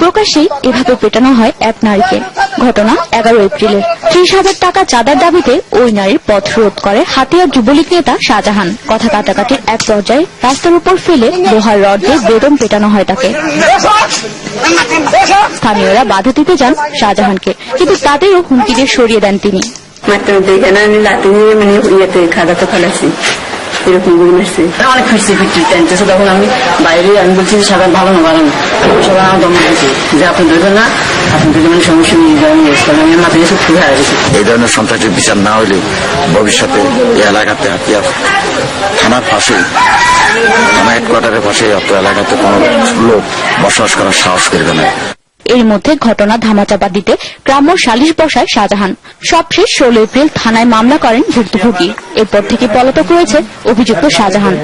প্রকাশ্যেই এভাবে পেটানো হয় এক নারীকে। ঘটনা এগারো এপ্রিলের ত্রিশ হাজার টাকা চাঁদার দাবিতে ওই নারীর পথ রোধ করে হাতিয়ার যুবলীগ নেতা শাহজাহান। কথা কাটাকাটির এক পর্যায়ে রাস্তার উপর ফেলে লোহার রড দিয়ে বেদম পেটানো হয় তাকে। স্থানীয়রা বাধা দিতে যান শাহজাহানকে কিন্তু তাদেরও হুমকি দিয়ে সরিয়ে দেন তিনি। মারতে মারতে আমি লাঠি নিয়ে মানে ইয়েতে খাদাতে ফেলাছি এরকম করে মারছে অনেক ফিরছি ফিরছি টানতেছে তখন আমি বাইরে আমি বলছি যে সাধারণ ভালো না ভালো না। সবাই আমার দম দিয়েছে যে আপনি ধরবেন না আপনি ধরলে মানে সমস্যা নিয়ে যাবেন আমি মাথায় এসে খুবই হারা গেছি এই ধরনের সন্ত্রাসের বিচার না হলে ভবিষ্যতে এই এলাকাতে হাতিয়ার থানার পাশে থানা হেডকোয়ার্টারের পাশে অত এলাকাতে কোনো লোক বসবাস করার সাহস করবে না। এর মধ্যে ঘটনা ধামাচাপা দিতে গ্রাম্য সালিশ বসায় শাহজাহান। সবশেষ ষোলো এপ্রিল থানায় মামলা করেন ভুক্তভোগী। এরপর থেকে পলাতক রয়েছে অভিযুক্ত শাহজাহান।